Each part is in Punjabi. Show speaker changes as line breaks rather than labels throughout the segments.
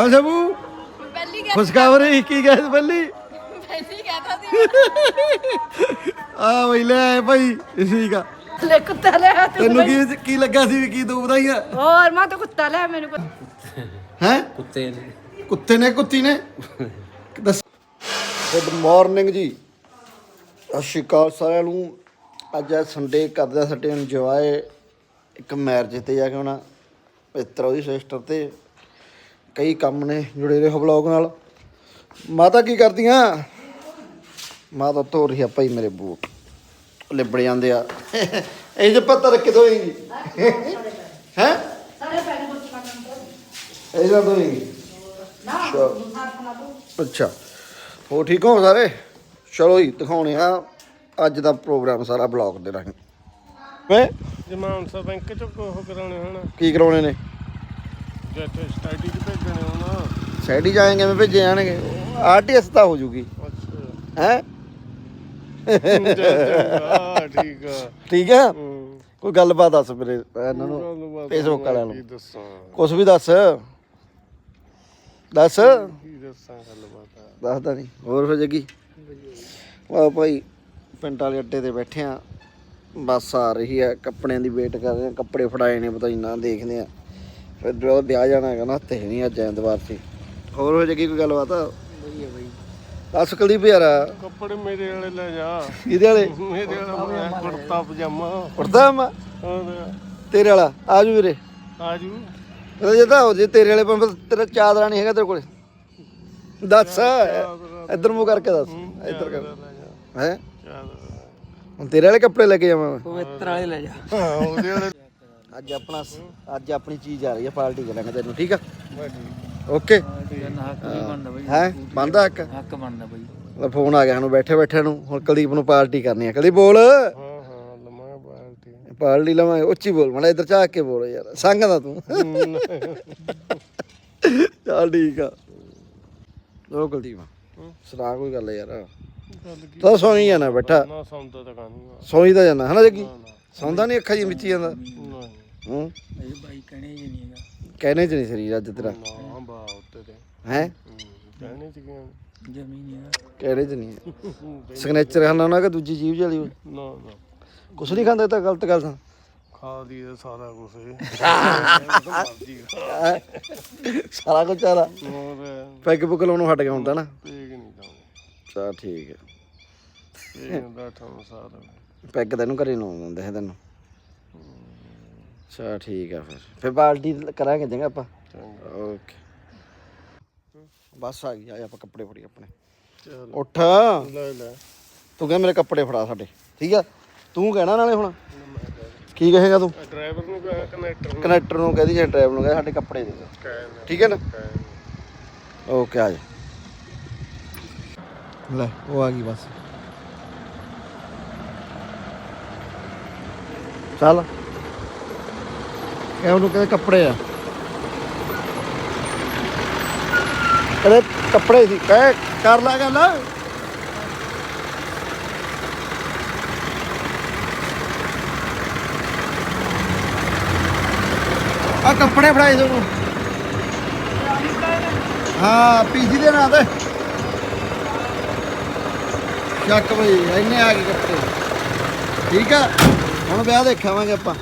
ਹਾਂ ਸ਼ਬੂ
ਪਹਿਲੀ ਕਹਿ
ਖੁਸ਼ਖਬਰੀ ਕੀ ਗੈਸ ਬੱਲੀ
ਪਹਿਲੀ? ਕਹਿਤਾ ਸੀ।
ਆ ਬਈ ਲੈ ਆਏ ਭਾਈ ਠੀਕ ਆ।
ਲੈ ਕੁੱਤਾ ਲੈ ਆ
ਤੈਨੂੰ ਕੀ ਕੀ ਲੱਗਾ ਸੀ ਵੀ ਕੀ ਦੋ ਵਧਾਈਆਂ
ਹੋਰ ਮੈਂ ਤਾਂ ਕੁੱਤਾ ਲੈ ਮੈਨੂੰ ਪਤਾ
ਹੈ?
ਕੁੱਤੇ ਨੇ।
ਕੁੱਤੇ ਨੇ ਕੁੱਤੀ ਨੇ? ਦੱਸ। ਗੁੱਡ ਮਾਰਨਿੰਗ ਜੀ। ਸਤਿ ਸ਼੍ਰੀ ਅਕਾਲ ਸਾਰਿਆਂ ਨੂੰ। ਅੱਜ ਹੈ ਸੰਡੇ ਕਰਦੇ ਆ ਸਾਡੇ ਇੰਜੋਏ ਇੱਕ ਮੈਰਿਜ ਤੇ ਜਾ ਕੇ ਆਉਣਾ ਮਿੱਤਰ ਉਹਦੀ ਸਿਸਟਰ ਤੇ। ਕਈ ਕੰਮ ਨੇ ਜੁੜੇ ਰਹੋ ਵਲੌਗ ਨਾਲ। ਮਾਤਾ ਕੀ ਕਰਦੀਆਂ? ਮਾਤਾ ਧੋ ਰਹੀ ਆ ਭਾਈ ਮੇਰੇ ਬੂਟ। ਲਿਬੜ ਜਾਂਦੇ ਆ। ਇਹ ਜੇ ਪਤਾ ਰੱਖ ਦੋਏਗੀ ਹੈ? ਇਹ ਜਾਂ ਦੋਏਗੀ ਅੱਛਾ। ਹੋ ਠੀਕ ਹੋ ਸਾਰੇ? ਚਲੋ ਜੀ ਦਿਖਾਉਣੇ ਆ ਅੱਜ ਦਾ ਪ੍ਰੋਗਰਾਮ ਸਾਰਾ ਬਲੌਗ ਦੇ ਰਾਹੀਂ। ਵੇ
ਜੇ ਮਾਨਸਾ ਬੈਂਕ ਚ ਉਹ ਕਰਾਉਣੇ ਹੁਣ।
ਕੀ ਕਰਾਉਣੇ ਨੇ?
ਜੇ ਇੱਥੇ ਸਟੱਡੀ ਚ ਭੇਜਣੇ ਹੁਣ
ਸਾਈਡ ਜਾਏਂਗੇ ਮੈਂ ਭੇਜੇ ਜਾਣਗੇ? ਆਰਟੀਐਸ ਤਾਂ ਹੋ ਜੂਗੀ।
ਅੱਛਾ।
ਹੈ?
ਠੀਕ ਆ।
ਠੀਕ ਹੈ
ਹੂੰ।
ਕੋਈ ਗੱਲਬਾਤ ਦੱਸ ਮੇਰੇ ਇਹਨਾਂ ਨੂੰ
ਗੱਲਬਾਤ
ਫੇਸਬੁੱਕ ਵਾਲਿਆਂ
ਕੀ
ਨੂੰ
ਦੱਸਾਂ?
ਕੁਝ ਵੀ ਦੱਸ। ਦੱਸ।
ਕੀ ਦੱਸਾਂ ਗੱਲਬਾਤ?
ਦੱਸਦਾ ਨਹੀਂ। ਹੋਰ ਹੋ ਜੇਗੀ? ਆ ਭਾਈ ਪਿੰਡ ਵਾਲੇ ਅੱਡੇ ਤੇ ਬੈਠੇ ਆ। ਬੱਸ ਆ ਰਹੀ ਆ ਕੱਪੜਿਆਂ ਦੀ ਵੇਟ ਕਰ ਰਹੇ ਆ। ਕੱਪੜੇ ਫੜਾਏ ਨੇ ਪਤਾ ਨਹੀਂ ਨਾ ਦੇਖਦੇ ਆ। ਫਿਰ ਜੋ ਵਿਆਹ ਜਾਣਾ ਹੈਗਾ ਨਾ ਤੇ ਨਹੀਂ ਅੱਜ ਐਤਵਾਰ ਸੀ। ਹੋਰ ਹੋ ਜੇਗੀ ਕੋਈ ਗੱਲਬਾਤ? ਵਧੀਆ ਬਈ। ਦੱਸ ਕੁਲਦੀਪ ਯਾਰ।
ਕੱਪੜੇ ਮੇਰੇ ਵਾਲੇ ਲੈ ਜਾ।
ਇਹਦੇ ਵਾਲੇ?
ਮੇਰੇ ਵਾਲਾ ਮੈਂ ਕੁੜਤਾ ਪਜਾਮਾ।
ਕੁੜਤਾ ਮਾ ਤੇਰੇ ਵਾਲਾ। ਆਜੂ ਵੀਰੇ।
ਆਜੂ।
ਇਹ ਜੇ ਤਾਂ ਹੋ ਜੇ ਤੇਰੇ ਵਾਲੇ ਪੰਪ ਤੇਰਾ ਚਾਦਰਾ ਨਹੀਂ ਹੈਗਾ ਤੇਰੇ ਕੋਲੇ। ਦੱਸ ਇੱਧਰ ਮੂੰਹ ਕਰਕੇ ਦੱਸ। ਇੱਧਰ ਕਰ।
ਜਾ।
ਹੈ? ਹੁਣ ਤੇਰੇ ਵਾਲੇ ਕੱਪੜੇ ਲੈ ਕੇ ਜਾਵਾਂ ਮੈਂ।
ਪਵਿੱਤਰ ਵਾਲੇ ਲੈ ਜਾ।
ਹਾਂ ਉਹਦੇ ਵਾਲੇ
ਅੱਜ ਆਪਣਾ ਅੱਜ ਆਪਣੀ ਚੀਜ਼ ਆ ਰਹੀ ਹੈ ਪਾਰਟੀ ਕਰਾਂਗੇ ਤੈਨੂੰ ਠੀਕ ਆ? ਓਕੇ।
ਹੱਕ
ਹੈ। ਬੰਦਾ ਇੱਕ
ਹੱਕ? ਬਣਦਾ ਬਈ।
ਫੋਨ ਆ ਗਿਆ ਸਾਨੂੰ ਬੈਠੇ ਬੈਠੇ ਨੂੰ ਹੁਣ ਕੁਲਦੀਪ ਨੂੰ ਪਾਰਟੀ ਕਰਨੀ ਆ। ਕੁਲਦੀਪ ਬੋਲ। ਪਾਰਟੀ। ਲਵਾਂਗੇ ਉੱਚੀ ਬੋਲ ਮੜਾ ਇੱਧਰ ਝਾਕ ਕੇ ਬੋਲ ਯਾਰ ਸੰਗ ਦਾ ਤੂੰ। ਚੱਲ ਠੀਕ ਆ। ਲੋ ਕੁਲਦੀਪ ਸੁਣਾ ਕੋਈ ਗੱਲ ਯਾਰ। ਤਾਂ ਸੌਂ ਹੀ ਜਾਣਾ ਬੈਠਾ।
ਸੌਂਦਾ ਤਾਂ ਕਾਨੂੰ
ਸੌਂ ਤਾਂ ਜਾਣਾ ਹਨਾ ਜੱਗੀ? ਸੌਂਦਾ ਨਹੀਂ ਅੱਖਾਂ ਜੀ ਵਿੱਚ ਜਾਂਦਾ। ਹੂੰ?
ਇਹ ਬਾਈ ਕਹਣੇ ਜੀ ਨਹੀਂ ਹੈਗਾ।
ਕਹਿਣੇ ਚ ਨਹੀਂ ਸਰੀਰ ਅੱਜ ਤੇਰਾ।
ਨਾ ਬਾ ਉੱਤੇ ਤੇ।
ਹੈ?
ਕਹਿਣੇ ਚ ਕੀ ਆ?
ਜਮੀ ਨਹੀਂ ਹੈਗਾ।
ਕਹਿਣੇ ਚ ਨਹੀਂ ਸਿਗਨੇਚਰ ਖਾਣਾ ਨਾ ਕਿ ਦੂਜੀ ਜੀਵ ਜਲੀ ਹੋਈ?
ਨਾ ਨਾ।
ਕੁਛ ਨਹੀਂ ਖਾਂਦਾ ਇਹ ਤਾਂ ਗਲਤ ਗੱਲ ਤਾਂ।
ਖਾ ਦੀ ਇਹ ਸਾਰਾ ਕੁਝ
ਸਾਰਾ ਕੁਝ ਚਾਰਾ
ਹੋਰ।
ਪੈਗ ਪੁੱਗ ਲਾਉਣੋਂ ਹਟ ਗਿਆ ਹੁੰਦਾ ਨਾ।
ਪੇਗ ਨਹੀਂ ਲਾਉਂਦੇ
ਚਾ ਠੀਕ ਹੈ।
ਪੇਗ ਦਾ ਠਾਉਂ ਸਾਰਾ।
ਪੈਗ ਤੈਨੂੰ ਘਰੇ ਲਾਉਣ ਦਿੰਦੇ ਹੈ ਤੈਨੂੰ। ਚਾ ਠੀਕ ਆ ਫਿਰ। ਫਿਰ ਪਾਰਟੀ ਕਰਾਂਗੇ ਚੰਗਾ ਆਪਾਂ। ਓਕੇ। ਬਸ ਆ ਗਈ ਆ ਆਪਾਂ ਕੱਪੜੇ ਫੜੀ ਆਪਣੇ।
ਚਲ।
ਉੱਠ।
ਲੈ ਲੈ।
ਤੂੰ ਕਹਿ ਮੇਰੇ ਕੱਪੜੇ ਫੜਾ ਸਾਡੇ ਠੀਕ ਆ? ਤੂੰ ਕਹਿਣਾ ਨਾਲੇ ਹੁਣ। ਕੀ ਕਹੇਗਾ ਤੂੰ?
ਡਰਾਈਵਰ ਨੂੰ ਕਹੇ ਕਨੈਕਟਰ ਨੂੰ।
ਕਨੈਕਟਰ ਨੂੰ ਕਹਦੀ ਜਾਂ ਡਰਾਈਵਰ ਨੂੰ ਕਹੇ ਸਾਡੇ ਕੱਪੜੇ ਦੇ ਠੀਕ ਹੈ ਨਾ? ਓਕੇ ਆ ਜਾ। ਲੈ ਉਹ ਆ ਗਈ ਬਸ। ਚੱਲ। ਇਹ ਉਹਨੂੰ ਕਹਿੰਦੇ ਕੱਪੜੇ ਆ। ਕਹਿੰਦੇ ਕੱਪੜੇ ਸੀ। ਕਹਿ, ਕਰ ਲਾ ਗੱਲ। ਆ ਕੱਪੜੇ ਫੜਾਏ ਤੁਹਾਨੂੰ ਹਾਂ ਪੀਜੀ ਦੇ ਨਾਂ ਤੇ ਚੱਕ ਬਈ, ਇੰਨੇ ਆ ਗਏ ਕੱਪੜੇ। ਠੀਕ ਆ? ਹੁਣ ਵਿਆਹ ਦੇਖਾਵਾਂਗੇ ਆਪਾਂ।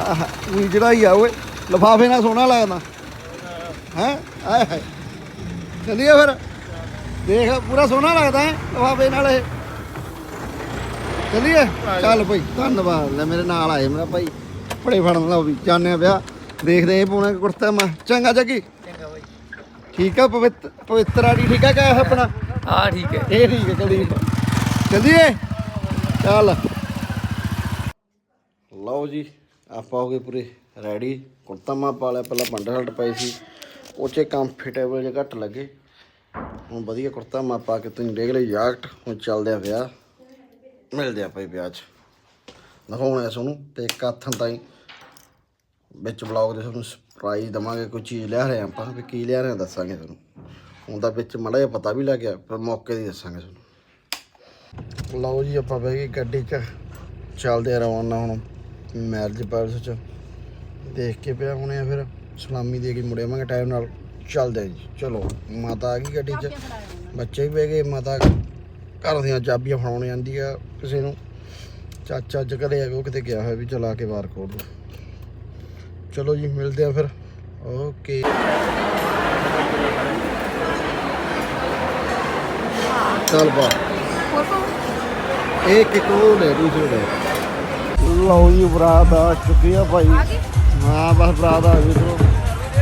ਆਹ ਵੀ ਜਿਹੜਾ ਹੀ ਆ ਓਏ ਲਫਾਫੇ ਨਾਲ ਸੋਹਣਾ ਲੱਗਦਾ। ਹੈ? ਆਏ ਹਾਏ। ਚੱਲੀਏ ਫਿਰ। ਦੇਖ ਪੂਰਾ ਸੋਹਣਾ ਲੱਗਦਾ ਹੈ ਲਫਾਫੇ ਨਾਲ ਇਹ। ਚੱਲੀਏ? ਚੱਲ ਭਾਈ ਧੰਨਵਾਦ। ਲੈ ਮੇਰੇ ਨਾਲ ਆਏ ਮੇਰਾ ਭਾਈ ਕੱਪੜੇ ਫੜਨ ਦਾ ਵੀ ਜਾਣਿਆ ਵਿਆਹ ਦੇਖਦੇ ਇਹ ਪਾਉਣਾ ਕੁੜਤਾ ਮੈਂ। ਚੰਗਾ ਜੱਗੀ।
ਚੰਗਾ ਬਾਈ।
ਠੀਕ ਆ ਪਵਿੱਤ ਪਵਿੱਤਰ ਆੜੀ ਠੀਕ ਆ ਕਿਆ ਆਪਣਾ?
ਹਾਂ ਠੀਕ ਹੈ।
ਇਹ ਠੀਕ ਹੈ ਚਲੀ ਚੱਲੀਏ? ਚੱਲ। ਲਓ ਜੀ। ਆਪਾਂ ਹੋ ਗਏ ਪੂਰੇ ਰੈਡੀ ਕੁੜਤਾ ਮਾ ਪਾ ਲਿਆ, ਪਹਿਲਾਂ ਪੰਡ ਸ਼ਰਟ ਪਾਈ ਸੀ। ਉਹ 'ਚ ਕੰਫਰਟੇਬਲ ਜਿਹਾ ਘੱਟ ਲੱਗੇ। ਹੁਣ ਵਧੀਆ ਕੁੜਤਾ ਮਾ ਪਾ ਕੇ ਤੁਸੀਂ ਦੇਖ ਲਈ ਜਾਕਟ ਹੁਣ ਚੱਲਦੇ ਆ ਵਿਆਹ। ਮਿਲਦੇ ਆ ਭਾਈ ਵਿਆਹ 'ਚ। ਦਿਖਾਉਣਾ ਤੁਹਾਨੂੰ ਤੇ ਇੱਕ ਹੱਥਾਂ ਤਾਈ ਵਿੱਚ ਬਲੌਗ ਦੇ ਤੁਹਾਨੂੰ ਸਰਪ੍ਰਾਈਜ਼ ਦਵਾਂਗੇ ਕੋਈ ਚੀਜ਼ ਲਿਆ ਰਹੇ ਆਪਾਂ। ਵੀ ਕੀ ਲਿਆ ਰਹੇ ਆ ਦੱਸਾਂਗੇ ਤੁਹਾਨੂੰ। ਹੁਣ ਤਾਂ ਵਿੱਚ ਮੜਾ ਜਿਹਾ ਪਤਾ ਵੀ ਲੱਗ ਗਿਆ, ਪਰ ਮੌਕੇ ਦੀ ਦੱਸਾਂਗੇ ਤੁਹਾਨੂੰ। ਲਓ ਜੀ ਆਪਾਂ ਬਹਿ ਗਏ ਗੱਡੀ 'ਚ। ਚੱਲਦੇ ਆ ਰਵਾਨਾ ਹੁਣ। ਮੈਰਿਜ ਪੈਲਸ 'ਚ ਦੇਖ ਕੇ ਪਿਆ ਹੁਣੇ ਆ ਫਿਰ। ਸਲਾਮੀ ਦੇ ਕੇ ਮੁੜਿਆਵਾਂਗੇ ਟਾਈਮ ਨਾਲ ਚੱਲਦੇ ਜੀ। ਚਲੋ ਮਾਤਾ ਆ ਗਈ ਗੱਡੀ 'ਚ। ਬੱਚੇ ਵੀ ਬਹਿ ਗਏ ਮਾਤਾ ਘਰ ਦੀਆਂ ਚਾਬੀਆਂ ਫੜਾਉਣ ਜਾਂਦੀ ਆ ਕਿਸੇ ਨੂੰ। ਚਾਚਾ ਅੱਜ ਘਰੇ ਹੈਗਾ ਉਹ ਕਿਤੇ ਗਿਆ ਹੋਇਆ ਵੀ ਚਲਾ ਕੇ ਬਾਹਰ ਖੋਲ। ਦੋ ਚਲੋ ਜੀ ਮਿਲਦੇ ਆ ਫਿਰ। ਓਕੇ। ਚੱਲ ਬਾ ਇੱਕ ਇੱਕ ਉਹ ਲੈ ਦੂਸਰੇ ਲੈ ਲਓ ਜੀ ਬਰਾਤ ਆ ਚੁੱਕੀ ਆ ਭਾਈ। ਹਾਂ ਬਸ ਬਰਾਤ ਆ ਗਈ ਤੋ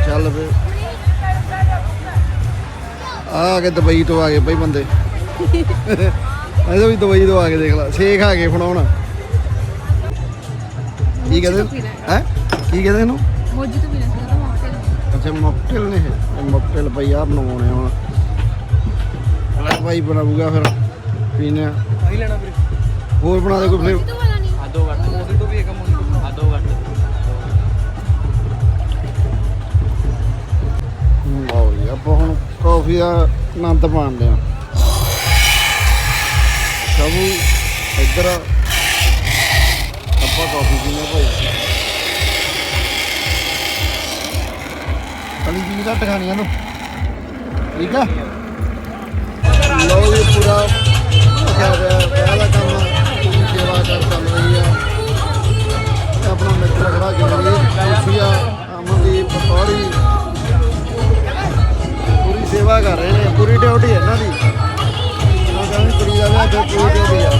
ਚੱਲ ਫੇ ਆ ਕੇ ਦੁਬਈ ਤੋਂ ਆ ਗਏ ਬਈ ਬੰਦੇ। ਇਹਦੇ ਵੀ ਦੁਬਈ ਤੋਂ ਆ ਕੇ ਦੇਖ ਲਾ। ਸ਼ੇਖ ਆ ਗਏ ਫਣਾਉਣ ਕੀ ਕਹਿੰਦੇ? ਹੈ। ਕੀ ਕਹਿੰਦੇ ਇਹਨੂੰ?
ਮੋਜੀ ਤੋਂ ਵੀ ਨਾ ਸਕਦਾ ਮੌਕੇ
ਅੱਛਾ ਮੌਕਟੇਲ ਨੇ ਮੌਕਟੇਲ ਭਾਈ ਆ ਬਣਾਉਣੇ ਹੁਣ। ਲੈ ਭਾਈ ਬਣਾਊਗਾ ਫਿਰ। ਪੀਨੇ ਆ।
ਆਹੀ ਲੈਣਾ ਵੀਰੇ।
ਹੋਰ ਬਣਾ ਦੇ ਕੋਈ ਫਲੇਵਰ ਆਪਾਂ ਹੁਣ ਕਾਫੀ ਦਾ ਆਨੰਦ ਮਾਣਦੇ ਆ ਸਭੂ ਇੱਧਰ ਆਪਾਂ ਕਾਫੀ ਪੀਨੇ ਭਾਈ। ਕਲੀ ਜੀ, ਘੱਟ ਖਾਣੀ ਆ ਤੂੰ ਠੀਕ ਆ? ਲਓ ਜੀ, ਪੂਰਾ ਕਿਆ ਹੋਇਆ ਵਿਆਹ ਕੰਮ ਪੂਰੀ ਸੇਵਾ ਕਰ ਚੱਲ ਰਹੀ ਆ। ਆਪਣਾ ਮਿੱਤਰ ਖੜਾ ਜਿੰਦਗੀ ਖੁਸ਼ੀਆ ਅਮਨਦੀਪ ਪਤੌੜੀ ਨੇ ਇਹਨਾਂ ਦੀ। ਉਹ ਕਹਿੰਦੇ ਕੁੜੀ ਦਾ ਵਿਆਹ ਤੇ ਪੂਰੀ ਡਿਊਟੀ ਆ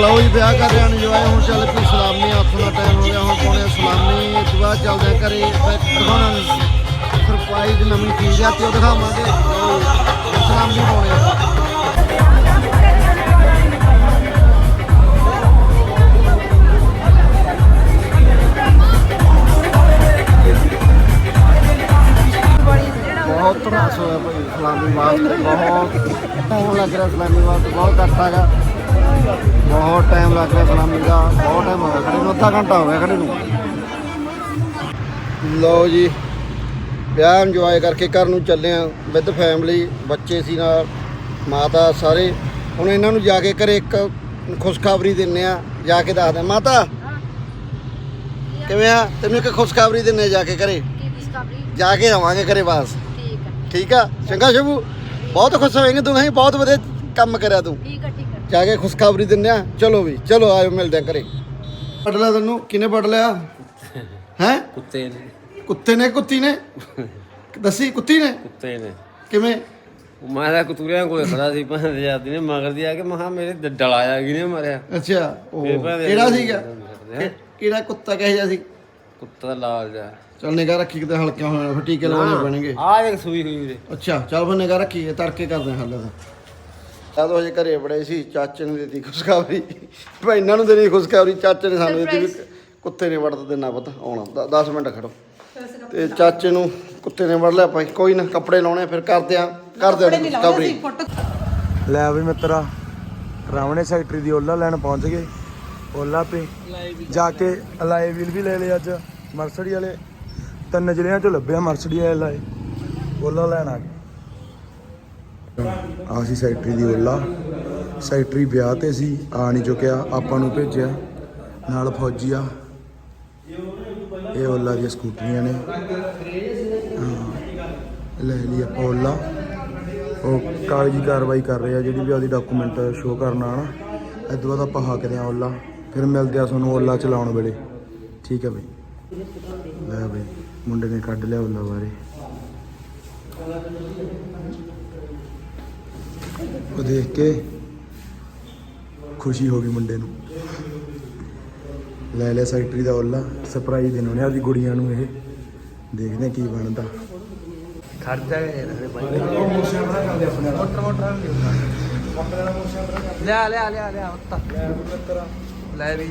ਲਓ ਜੀ ਵਿਆਹ ਕਰ ਰਿਆਂ ਇੰਜੋਏ ਹੁਣ ਚੱਲ ਪਈ ਸਲਾਮੀ, ਹੱਥ ਦਾ ਟਾਈਮ ਹੋ ਗਿਆ, ਹੁਣ ਪਾਉਣੇ ਸਲਾਮੀ। ਇਸ ਤੋਂ ਬਾਅਦ ਚੱਲਦੇ ਘਰੇ ਦਿਖਾਉਣਾ ਸਰਪ੍ਰਾਈਜ਼ ਨਵੀਂ ਚੀਜ਼ ਆ, ਤੇ ਉਹ ਦਿਖਾਵਾਂਗੇ। ਸਲਾਮੀ ਪਾਉਣੇ ਅੱਧਾ ਘੰਟਾ ਹੋ ਗਿਆ ਖੜੇ ਨੂੰ। ਲਓ ਜੀ ਵਿਆਹ ਇੰਜੋਏ ਕਰਕੇ ਘਰ ਨੂੰ ਚੱਲੇ ਆ ਵਿਦ ਫੈਮਿਲੀ ਬੱਚੇ ਸੀ ਨਾਲ ਮਾਤਾ ਸਾਰੇ। ਹੁਣ ਇਹਨਾਂ ਨੂੰ ਜਾ ਕੇ ਘਰੇ ਇੱਕ ਖੁਸ਼ਖਬਰੀ ਦਿੰਨੇ ਆ ਜਾ ਕੇ ਦੱਸਦੇ ਆ। ਮਾਤਾ ਕਿਵੇਂ ਆ? ਤੈਨੂੰ ਇੱਕ ਖੁਸ਼ਖਬਰੀ ਦਿੰਨੇ ਆ ਜਾ ਕੇ ਘਰੇ? ਜਾ ਕੇ ਆਵਾਂਗੇ ਘਰੇ ਬਾਸ ਠੀਕ ਆ। ਚੰਗਾ ਸ਼ਬੂ ਬਹੁਤ ਖੁਸ਼ ਹੋਏਂਗੇ ਤੂੰ ਨਹੀਂ ਬਹੁਤ ਵਧੀਆ ਕੰਮ ਕਰਿਆ ਤੂੰ।
ਠੀਕ ਹੈ ਠੀਕ ਹੈ
ਜਾ ਕੇ ਖੁਸ਼ਖਬਰੀ ਦਿੰਦੇ ਆ। ਚਲੋ ਵੀ ਚਲੋ ਆਇਓ ਮਿਲਦੇ ਆ ਘਰੇ। ਪੜ ਲਿਆ ਤੈਨੂੰ? ਕਿਨੇ ਪੜ ਲਿਆ? ਹੈ?
ਕੁੱਤੇ ਨੇ।
ਕੁੱਤੇ ਨੇ ਕੁੱਤੀ ਨੇ? ਦੱਸੀ ਕੁੱਤੀ ਨੇ?
ਕੁੱਤੇ ਨੇ।
ਕਿਵੇਂ?
ਮੈਂ ਤਾਂ ਕਤੂਰਿਆਂ ਕੋਲ ਖੜਾ ਸੀ ਭਾਂ ਜਾਂਦੀ ਨੇ ਮਗਰ ਦੀ ਆ ਕੇ ਮਹਾ ਮੇਰੇ ਦ- ਡਲਾਇਆ ਕੀ ਨੇ ਮਾਰਿਆ?
ਅੱਛਾ ਉਹ
ਭਾਵੇਂ
ਕਿਹੜਾ ਸੀਗਾ?
ਹੈਂ?
ਕਿਹੜਾ ਕੁੱਤਾ ਕਹੇ ਜਿਹਾ ਸੀ?
ਕੁੱਤਾ ਲਾਲ ਜਾ
ਚੱਲ ਨਿਗਾਹ ਰੱਖੀ ਕਿਤੇ ਹਲਕਿਆ ਹੋਣਾ ਫਿਰ ਟੀਕੇ ਲਵਾਉਣੇ ਪੈਣਗੇ।
ਆ ਇੱਕ ਸੂਈ ਹੋਈ ਵੀਰੇ
ਅੱਛਾ ਚੱਲ ਫਿਰ ਨਿਗਾਹ ਰੱਖੀ ਤੜਕੇ ਕਰਦੇ ਹਾਂ ਹੱਲ ਤਾਂ ਜਦੋਂ ਹਜੇ ਘਰੇ ਬੜੇ ਸੀ ਚਾਚੇ ਨੇ ਦਿੱਤੀ ਖੁਸ਼ਖਬਰੀ। ਭਾਈ ਇਹਨਾਂ ਨੂੰ ਦੇਣੀ ਖੁਸ਼ਖਬਰੀ ਚਾਚੇ ਨੇ ਸਾਨੂੰ ਦਿੱਤੀ ਵੀ ਕੁੱਤੇ ਨੇ ਵੜਦਾ ਤੇ ਨਾ ਪਤਾ ਆਉਣਾ। 10 ਮਿੰਟ ਖੜੋ। ਤੇ ਚਾਚੇ ਨੂੰ ਕੁੱਤੇ ਨੇ ਵੜ ਲਿਆ ਭਾਈ ਕੋਈ ਨਾ ਕੱਪੜੇ ਲਾਉਣੇ ਫਿਰ ਕਰਦੇ ਆ ਕਰਦੇ ਆ ਖੁਸ਼ਖਬਰੀ।
ਲੈ ਵੀ ਮਿੱਤਰਾ ਰਾਵਣੇ ਸੈਕਟਰੀ ਦੀ ਓਲਾ ਲੈਣ ਪਹੁੰਚ ਗਏ। ਓਲਾ ਤੇ ਜਾ ਕੇ ਅਲਾਈ ਵੀਲ ਵੀ ਲੈ ਲਏ ਅੱਜ ਮਰਸਡੀ ਵਾਲੇ। ਤਿੰਨ ਜ਼ਿਲ੍ਹਿਆਂ ਚੋਂ ਲੱਭਿਆ ਮਰਸਡੀ ਵਾਲੇ। ਲਾਏ ਓਲਾ ਲੈਣ ਆ ਗਏ। ਆ ਸੀ ਸੈਕਟਰੀ ਦੀ ਓਲਾ। ਸੈਕਟਰੀ ਵਿਆਹ ਤੇ ਸੀ, ਆ ਨਹੀਂ ਚੁੱਕਿਆ, ਆਪਾਂ ਨੂੰ ਭੇਜਿਆ। ਨਾਲ ਫੌਜੀ ਆ। ਇਹ ਓਲਾ ਦੀਆਂ ਸਕੂਟਰੀਆਂ ਨੇ। ਲੈ ਲਈ ਆਪਾਂ ਓਲਾ। ਉਹ ਕਾਗਜ਼ੀ ਕਾਰਵਾਈ ਕਰ ਰਹੇ ਆ, ਜਿਹੜੀ ਵੀ ਉਹਦੀ ਡਾਕੂਮੈਂਟ ਸ਼ੋਅ ਕਰਨਾ ਹਨਾ ਇਸ ਤੋਂ ਬਾਅਦ ਆਪਾਂ ਹਾਕਦੇ ਆ ਓਲਾ। ਫਿਰ ਮਿਲਦੇ ਆ ਤੁਹਾਨੂੰ ਓਲਾ ਚਲਾਉਣ ਵੇਲੇ। ਠੀਕ ਹੈ ਬਈ। ਲੈ ਬਈ, ਮੁੰਡੇ ਨੇ ਕੱਢ ਲਿਆ ਓਲਾ ਬਾਰੇ। ਉਹ ਦੇਖ ਕੇ ਖੁਸ਼ੀ ਹੋ ਗਈ ਮੁੰਡੇ ਨੂੰ। ਲੈ ਲਿਆ ਸੈਕਟਰੀ ਦਾ ਓਲਾ ਸਰਪ੍ਰਾਈਜ਼ ਦੇਣ ਉਹਨੇ ਆਪਦੀ ਗੁੜੀਆਂ ਨੂੰ ਇਹ। ਦੇਖਦੇ ਆ ਕੀ ਬਣਦਾ।
ਖਰਚਾ ਲਿਆ ਲਿਆ। ਲਿਆ। ਲਿਆ ਉੱਤਾ। ਲੈ ਵੀ।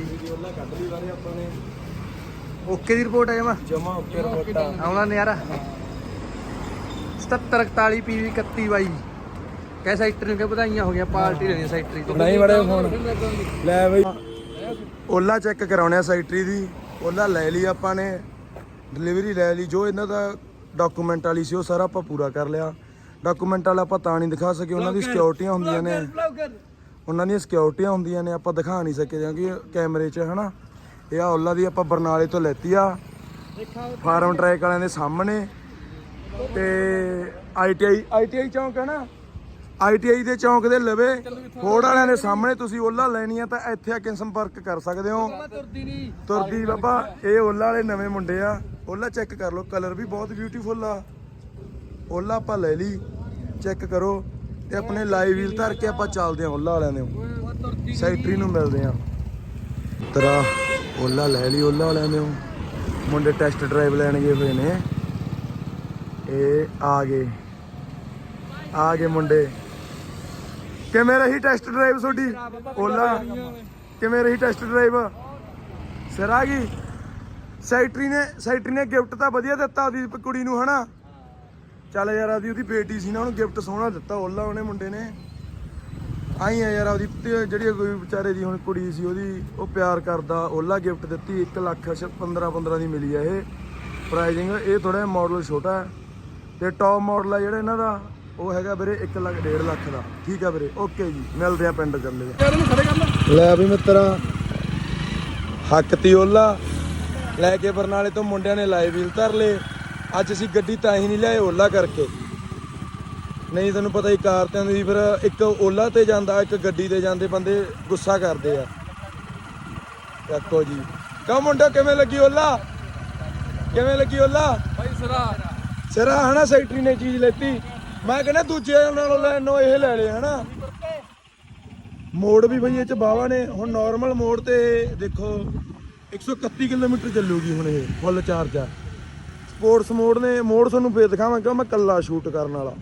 ਓਕੇ ਦੀ ਰਿਪੋਰਟ ਆ ਜਮਾ?
ਜਮਾ ਓਕੇ ਰਿਪੋਰਟਾ
ਆਉਣਾ ਨਜ਼ਾਰਾ। 77 41 ਪੀਵੀ 31 ਬਾਈ। ਕੈ ਸੈਕਟਰ ਨੂੰ ਕਿ ਵਧਾਈਆਂ ਹੋ ਗਈਆਂ ਪਾਰਟੀ ਲੈਣੀ ਸੈਕਟਰੀ ਤੋਂ।
ਨਹੀਂ ਬੜੇ ਫੋਨ ਲੈ ਬਈ। ਓਲਾ ਚੈੱਕ ਕਰਾਉਣੇ ਆ ਸੈਕਟਰੀ ਦੀ। ਓਲਾ ਲੈ ਲਈ ਆਪਾਂ ਨੇ। ਡਿਲੀਵਰੀ ਲੈ ਲਈ। ਜੋ ਇਹਨਾਂ ਦਾ ਡਾਕੂਮੈਂਟ ਵਾਲੀ ਸੀ ਉਹ ਸਾਰਾ ਆਪਾਂ ਪੂਰਾ ਕਰ ਲਿਆ। ਡਾਕੂਮੈਂਟ ਵਾਲਾ ਆਪਾਂ ਤਾਂ ਨਹੀਂ ਦਿਖਾ ਸਕੇ। ਉਹਨਾਂ ਦੀ ਸਿਕਿਉਰਿਟੀਆਂ ਹੁੰਦੀਆਂ ਨੇ। ਉਹਨਾਂ ਦੀਆਂ ਸਿਕਿਉਰਿਟੀਆਂ ਹੁੰਦੀਆਂ ਨੇ। ਆਪਾਂ ਦਿਖਾ ਨਹੀਂ ਸਕੇ ਕਿਉਂਕਿ ਕੈਮਰੇ 'ਚ ਹਨਾ? ਇਹ ਆ ਓਲਾ ਦੀ ਆਪਾਂ ਬਰਨਾਲੇ ਤੋਂ ਲੈਤੀ ਆ। ਫਾਰਮ ਟਰੈਕ ਵਾਲਿਆਂ ਦੇ ਸਾਹਮਣੇ। ਤੇ ਆਈਟੀਆਈ ਆਈਟੀਆਈ ਚੌਂਕ ਹੈ ਨਾ? ਆਈਟੀਆਈ ਦੇ ਚੌਂਕ ਦੇ ਲਵੇ ਫੋੜ ਵਾਲਿਆਂ ਦੇ ਸਾਹਮਣੇ ਤੁਸੀਂ ਓਲਾ ਲੈਣੀ ਆ ਤਾਂ ਇੱਥੇ ਆ ਕੇ ਸੰਪਰਕ ਕਰ ਸਕਦੇ ਹੋ। ਤੁਰਦੀ ਬਾਬਾ ਇਹ ਓਲਾ ਵਾਲੇ ਨਵੇਂ ਮੁੰਡੇ ਆ। ਓਲਾ ਚੈੱਕ ਕਰ ਲਓ ਕਲਰ ਵੀ ਬਹੁਤ ਬਿਊਟੀਫੁਲ ਆ। ਓਲਾ ਆਪਾਂ ਲੈ ਲਈ ਚੈੱਕ ਕਰੋ ਤੇ ਆਪਣੇ ਲਾਈਵ ਵੀਲ ਧਰ ਕੇ ਆਪਾਂ ਚੱਲਦੇ ਆ ਓਲਾ ਵਾਲਿਆਂ ਦੇ। ਸੈਕਟਰੀ ਨੂੰ ਮਿਲਦੇ ਆ। ਤਰਾ ਓਲਾ ਲੈ ਲਈ ਓਲਾ ਵਾਲਿਆਂ ਨੇ। ਮੁੰਡੇ ਟੈਸਟ ਡਰਾਈਵ ਲੈਣ ਗਏ ਹੋਏ ਨੇ। ਇਹ ਆ ਗਏ। ਆ ਗਏ ਮੁੰਡੇ। ਕਿਵੇਂ ਰਹੀ ਟੈਸਟ ਡਰਾਈਵ ਤੁਹਾਡੀ? ਓਲਾ। ਕਿਵੇਂ ਰਹੀ ਟੈਸਟ ਡਰਾਈਵ ਸਿਰ ਆ ਗਈ? ਸੈਕਟਰੀ ਨੇ ਸੈਕਟਰੀ ਨੇ ਗਿਫਟ ਤਾਂ ਵਧੀਆ ਦਿੱਤਾ ਉਹਦੀ ਕੁੜੀ ਨੂੰ ਹਨਾ? ਚੱਲ ਯਾਰ ਆਦੀ ਉਹਦੀ ਬੇਟੀ ਸੀ ਨਾ ਉਹਨੂੰ ਗਿਫਟ ਸੋਹਣਾ ਦਿੱਤਾ ਓਲਾ ਉਹਨੇ ਮੁੰਡੇ ਨੇ। ਆਈ ਆ ਯਾਰ ਉਹਦੀ ਜਿਹੜੀ ਕੋਈ ਵਿਚਾਰੇ ਦੀ ਹੁਣ ਕੁੜੀ ਸੀ ਉਹਦੀ ਉਹ ਪਿਆਰ ਕਰਦਾ ਓਲਾ ਗਿਫਟ ਦਿੱਤੀ 1 ਲੱਖ 15 15 ਦੀ ਮਿਲੀ ਆ ਇਹ। ਪ੍ਰਾਈਸਿੰਗ ਇਹ ਥੋੜਾ ਮਾਡਲ ਛੋਟਾ ਹੈ। ਤੇ ਟੌਪ ਮਾਡਲ ਆ ਜਿਹੜਾ ਇਹਨਾਂ ਦਾ ਉਹ ਹੈਗਾ ਵੀਰੇ 1 ਲੱਖ 1.5 ਲੱਖ ਦਾ। ਠੀਕ ਆ ਵੀਰੇ ਓਕੇ ਜੀ ਮਿਲਦੇ ਆ ਪਿੰਡ ਚੱਲੇ ਲੈ ਵੀ ਮਿੱਤਰਾ ਹੱਕ ਤੀ ਓਲਾ ਲੈ ਕੇ ਬਰਨਾਲੇ ਤੋਂ ਮੁੰਡਿਆਂ ਨੇ ਲਾਈਵ ਵੀਲ ਧਰ ਲਏ ਅੱਜ ਅਸੀਂ ਗੱਡੀ ਤਾਂ ਹੀ ਨਹੀਂ ਲਿਆਏ ਓਲਾ ਕਰਕੇ। ਨਹੀਂ ਤੈਨੂੰ ਪਤਾ ਹੀ ਕਾਰ ਤੇ ਆਉਂਦੀ ਸੀ, ਫਿਰ ਇੱਕ ਓਲਾ ਤੇ ਜਾਂਦਾ ਇੱਕ ਗੱਡੀ ਤੇ ਜਾਂਦੇ ਬੰਦੇ ਗੁੱਸਾ ਕਰਦੇ ਆ। ਦੇਖੋ ਜੀ। ਕਾ ਮੁੰਡਾ ਕਿਵੇਂ ਲੱਗੀ ਓਲਾ? ਕਿਵੇਂ ਲੱਗੀ ਓਲਾ? ਭਾਈ ਸਰਾ। ਸਰਾ ਹਨਾ ਸੈਕਟਰੀ ਨੇ ਚੀਜ਼ ਲੈਤੀ। ਮੈਂ ਕਹਿੰਦਾ ਦੂਜੇ ਨਾਲੋਂ ਲੈਣੋਂ ਇਹ ਲੈ ਲਿਆ ਹਨਾ? ਮੋੜ ਵੀ ਬਈ ਇਹ ਚ ਬਾਵਾ ਨੇ। ਹੁਣ ਨਾਰਮਲ ਮੋੜ ਤੇ ਦੇਖੋ 131 ਕਿਲੋਮੀਟਰ ਚੱਲੂਗੀ ਹੁਣ ਇਹ, ਫੁੱਲ ਚਾਰਜ ਆ। ਸਪੋਰਟਸ ਮੋਡ ਨੇ, ਮੋੜ ਤੁਹਾਨੂੰ ਫੇਰ ਦਿਖਾਵਾਂਗਾ ਮੈਂ ਕੱਲਾ ਸ਼ੂਟ ਕਰਨ ਵਾਲਾ।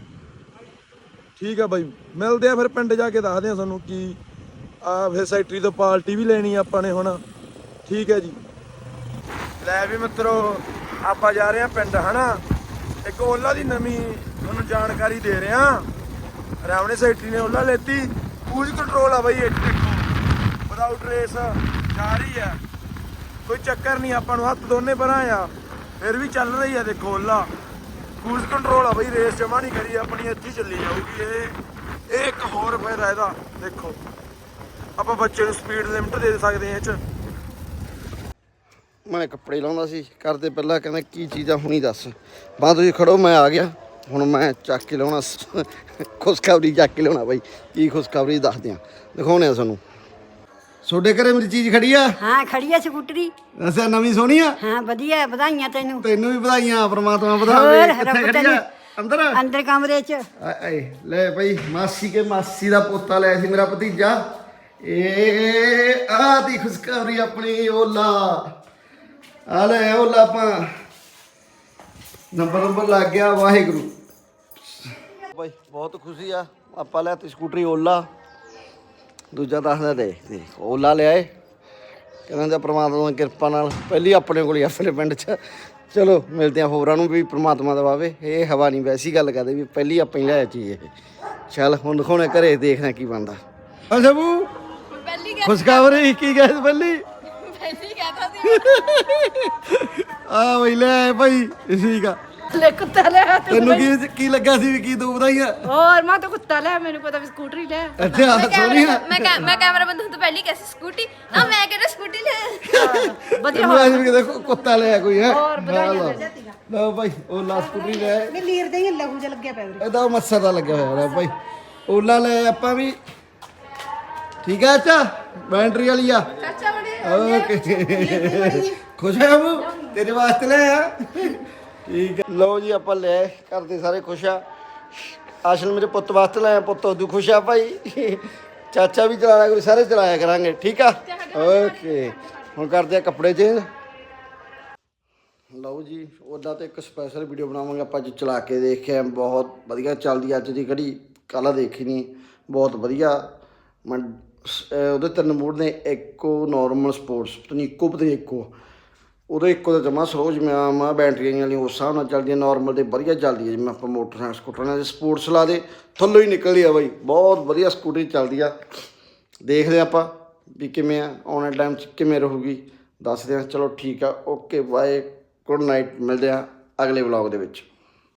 ਠੀਕ ਆ ਬਾਈ, ਮਿਲਦੇ ਆ ਫਿਰ ਪਿੰਡ ਜਾ ਕੇ ਦੱਸਦੇ ਆ ਤੁਹਾਨੂੰ ਕੀ ਆ, ਫਿਰ ਸੈਕਟਰੀ ਤੋਂ ਪਾਰਟੀ ਵੀ ਲੈਣੀ ਆਪਾਂ ਨੇ ਹੁਣ। ਠੀਕ ਹੈ ਜੀ। ਲੈ ਵੀ ਮਿੱਤਰੋ, ਆਪਾਂ ਜਾ ਰਹੇ ਆ ਪਿੰਡ, ਹਨਾ? ਇੱਕ ਓਲਾ ਦੀ ਨਵੀਂ ਤੁਹਾਨੂੰ ਜਾਣਕਾਰੀ ਦੇ ਰਿਹਾ। ਆ ਰਾਵਣੇ ਸੈਕਟਰੀ ਨੇ ਓਲਾ ਲੈਤੀ। ਕੂਜ ਕੰਟਰੋਲ ਆ ਬਾਈ ਇਹ ਦੇਖੋ ਵਿਦਆਊਟ ਰੇਸ ਜਾ ਰਹੀ ਆ। ਕੋਈ ਚੱਕਰ ਨਹੀਂ, ਆਪਾਂ ਨੂੰ ਹੱਥ ਦੋਨੇ ਪਰਾਂ ਆ। ਫਿਰ ਵੀ ਚੱਲ ਰਹੀ ਆ ਦੇਖੋ ਓਲਾ। ਕੂਜ਼ ਕੰਟਰੋਲ ਆ ਬਈ ਰੇਸ ਜਮਾ ਨਹੀਂ ਕਰੀ, ਆਪਣੀ ਇੱਥੇ ਚੱਲੀ ਜਾਊਗੀ ਇਹ। ਇਹ ਇੱਕ ਹੋਰ ਫਾਇਦਾ ਇਹਦਾ, ਦੇਖੋ। ਆਪਾਂ ਬੱਚੇ ਨੂੰ ਸਪੀਡ ਲਿਮਟ ਦੇ ਸਕਦੇ ਹਾਂ ਇਹ ਚ।
ਮੈਂ ਕੱਪੜੇ ਲਾਉਂਦਾ ਸੀ ਕਰਦੇ ਪਹਿਲਾਂ ਕਹਿੰਦਾ ਕੀ ਚੀਜ਼ਾਂ ਹੁਣੀ ਦੱਸ। ਬਾਅਦ ਤੁਸੀਂ ਖੜੋ ਮੈਂ ਆ ਗਿਆ। ਹੁਣ ਮੈਂ ਚੱਕ ਕੇ ਲਾਉਣਾ ਖੁਸ਼ਖਬਰੀ ਚੱਕ ਕੇ ਲਾਉਣਾ ਬਾਈ। ਕੀ ਖੁਸ਼ਖਬਰੀ ਦੱਸਦੇ ਆ। ਦਿਖਾਉਣੇ ਆ ਤੁਹਾਨੂੰ। ਤੁਹਾਡੇ ਘਰੇ ਮੇਰੀ ਚੀਜ਼ ਖੜੀ ਆ?
ਹਾਂ ਖੜੀ ਆ ਸਕੂਟਰੀ।
ਅੱਛਾ ਨਵੀਂ ਸੋਹਣੀ ਆ?
ਹਾਂ ਵਧੀਆ ਵਧਾਈਆਂ ਤੈਨੂੰ।
ਤੈਨੂੰ ਵੀ ਵਧਾਈਆਂ ਪ੍ਰਮਾਤਮਾ ਵਧਾਵੇ। ਕਿੱਥੇ ਖੜੀ ਆ? ਅੰਦਰ
ਅੰਦਰ ਕਮਰੇ 'ਚ।
ਆਏ ਲੈ ਭਾਈ ਮਾਸੀ ਕੇ ਮਾਸੀ ਦਾ ਪੋਤਾ ਲਿਆ ਸੀ ਮੇਰਾ ਭਤੀਜਾ। ਇਹ ਆ ਦੀ ਖੁਸ਼ਖਬਰੀ ਆਪਣੀ ਓਲਾ। ਆ ਲੈ ਓਲਾ ਆਪਾਂ। ਨੰਬਰ ਨੰਬਰ ਲੱਗ ਗਿਆ ਵਾਹਿਗੁਰੂ। ਭਾਈ ਬਹੁਤ ਖੁਸ਼ੀ ਆ। ਆਪਾਂ ਲਿਆ ਤੀ ਸਕੂਟਰੀ ਓਲਾ। ਦੂਜਾ ਦੱਸਦਾ ਦੇ ਦੇ ਓਲਾ ਲਿਆਏ। ਕਹਿੰਦਾ ਜਾਂ ਪ੍ਰਮਾਤਮਾ ਦੀ ਕਿਰਪਾ ਨਾਲ ਪਹਿਲੀ ਆਪਣੇ ਕੋਲ ਹੀ ਆਪਣੇ ਪਿੰਡ 'ਚ। ਚਲੋ ਮਿਲਦੇ ਆ ਹੋਰਾਂ ਨੂੰ ਵੀ ਪ੍ਰਮਾਤਮਾ ਦਾ ਵਾਵੇ। ਇਹ ਹਵਾ ਨਹੀਂ ਵੈਸੀ ਗੱਲ ਕਰਦੇ ਵੀ ਪਹਿਲੀ ਆਪਾਂ ਹੀ ਲਿਆਇਆ ਚੀਜ਼ ਇਹ। ਚੱਲ ਹੁਣ ਦਿਖਾਉਣੇ ਘਰੇ ਦੇਖਣਾ ਕੀ ਬਣਦਾ। ਬੂ
ਪਹਿਲੀ
ਖੁਸ਼ਖਬਰੀ ਕੀ ਗੈਸ ਪਹਿਲੀ?
ਪਹਿਲੀ ਸੀ
ਆ ਬਈ ਲੈ ਭਾਈ ਠੀਕ ਆ।
ਲੈ ਕੁੱਤਾ ਲੈ
ਤੈਨੂੰ ਕੀ ਕੀ ਲੱਗਾ ਸੀ ਵੀ ਕੀ ਦੋ ਵਧਾਈਆਂ?
ਹੋਰ ਮੈਂ ਤਾਂ ਕੁੱਤਾ ਲੈ ਮੈਨੂੰ ਪਤਾ ਵੀ ਸਕੂਟਰੀ ਲੈ।
ਅੱਛਾ ਸੋਹਣੀ ਆ।
ਮੈਂ ਕੈ- ਮੈਂ ਕੈਮਰਾ ਬੰਦ ਤੋਂ ਪਹਿਲੀ ਕੈਸੀ ਸਕੂਟੀ। ਨਾ ਮੈਂ ਕਹਿੰਦਾ ਸਕੂਟੀ ਲੈ।
ਵਧੀਆ
ਤੈਨੂੰ ਐਸੀ ਵੀ ਕੁ- ਕੁੱਤਾ ਲਿਆ ਕੋਈ ਹੈ।
ਹੋਰ ਵਧਾਈਆਂ
ਲਓ। ਭਾਈ ਉਹ ਲਾ ਸਕੂਟਰੀ ਲੈ।
ਨਹੀਂ ਲੀਰ ਦੇ ਹੀ ਲਹੂ ਜਿਹਾ ਲੱਗਿਆ ਪਿਆ ਵੀਰੇ
ਇਹਦਾ ਮੱਛਰ ਦਾ ਲੱਗਿਆ ਹੋਇਆ ਹੈ ਭਾਈ। ਓਲਾ ਲੈ ਆਪਾਂ ਵੀ। ਠੀਕ ਆ ਅੱਛਾ? ਬੈਟਰੀ ਵਾਲੀ ਆ। ਓਕੇ ਖੁਸ਼ ਹੈ ਬੂ ਤੇਰੇ ਵਾਸਤੇ ਲੈ ਆ। ਠੀਕ ਹੈ ਲਓ ਜੀ ਆਪਾਂ ਲੈ ਕਰਦੇ ਸਾਰੇ ਖੁਸ਼ ਆ। ਆਸ਼ਲ ਮੇਰੇ ਪੁੱਤ ਵਾਸਤੇ ਲੈ ਆਇਆ, ਪੁੱਤ ਉਦੋਂ ਖੁਸ਼ ਆ ਭਾਈ? ਚਾਚਾ ਵੀ ਚਲਾਇਆ ਕਰੂ ਸਾਰੇ ਚਲਾਇਆ ਕਰਾਂਗੇ ਠੀਕ ਆ? ਓਕੇ ਹੁਣ ਕਰਦੇ ਆ ਕੱਪੜੇ ਚੇਂਜ ਲਓ ਜੀ ਉਹਦਾ ਤੇ ਇੱਕ ਸਪੈਸ਼ਲ ਵੀਡੀਓ ਬਣਾਵਾਂਗੇ ਆਪਾਂ ਅੱਜ ਚਲਾ ਕੇ ਦੇਖਿਆ ਬਹੁਤ ਵਧੀਆ ਚੱਲਦੀ ਅੱਜ ਦੀ ਘੜੀ ਕੱਲ੍ਹ ਦੇਖੀ ਨਹੀਂ ਬਹੁਤ ਵਧੀਆ। ਮੈਂ ਉਹਦੇ ਤਿੰਨ ਮੋਡ ਨੇ, ਇੱਕੋ ਨਾਰਮਲ ਸਪੋਰਟਸ ਪਤਾ ਨਹੀਂ ਇੱਕੋ, ਪਤਾ ਇੱਕੋ। ਉਹਦੇ ਇੱਕੋ ਦਾ ਜਮਾ ਸਲੋ ਜਿਵੇਂ ਆਮ ਬੈਟਰੀਆਂ ਵਾਲੀ ਉਸ ਹਿਸਾਬ ਨਾਲ ਚੱਲਦੀ ਹੈ ਨਾਰਮਲ ਤੇ ਵਧੀਆ ਚੱਲਦੀ ਹੈ ਜਿਵੇਂ ਆਪਾਂ ਮੋਟਰਸਾਈਕਲ ਸਕੂਟਰ ਨਾਲ ਸਪੋਰਟਸ ਲਾ ਦੇ, ਥੱਲੋਂ ਹੀ ਨਿਕਲਦੀ ਆ ਬਾਈ, ਬਹੁਤ ਵਧੀਆ ਸਕੂਟਰੀ ਚੱਲਦੀ ਆ। ਦੇਖਦੇ ਹਾਂ ਆਪਾਂ ਵੀ ਕਿਵੇਂ ਆ, ਆਉਣ ਟਾਈਮ 'ਚ ਕਿਵੇਂ ਰਹੂਗੀ। ਦੱਸਦੇ ਹਾਂ, ਚਲੋ ਠੀਕ ਆ, ਓਕੇ, ਬਾਏ, ਗੁੱਡ ਨਾਈਟ, ਮਿਲਦੇ ਆ ਅਗਲੇ ਵਲੌਗ ਦੇ ਵਿੱਚ।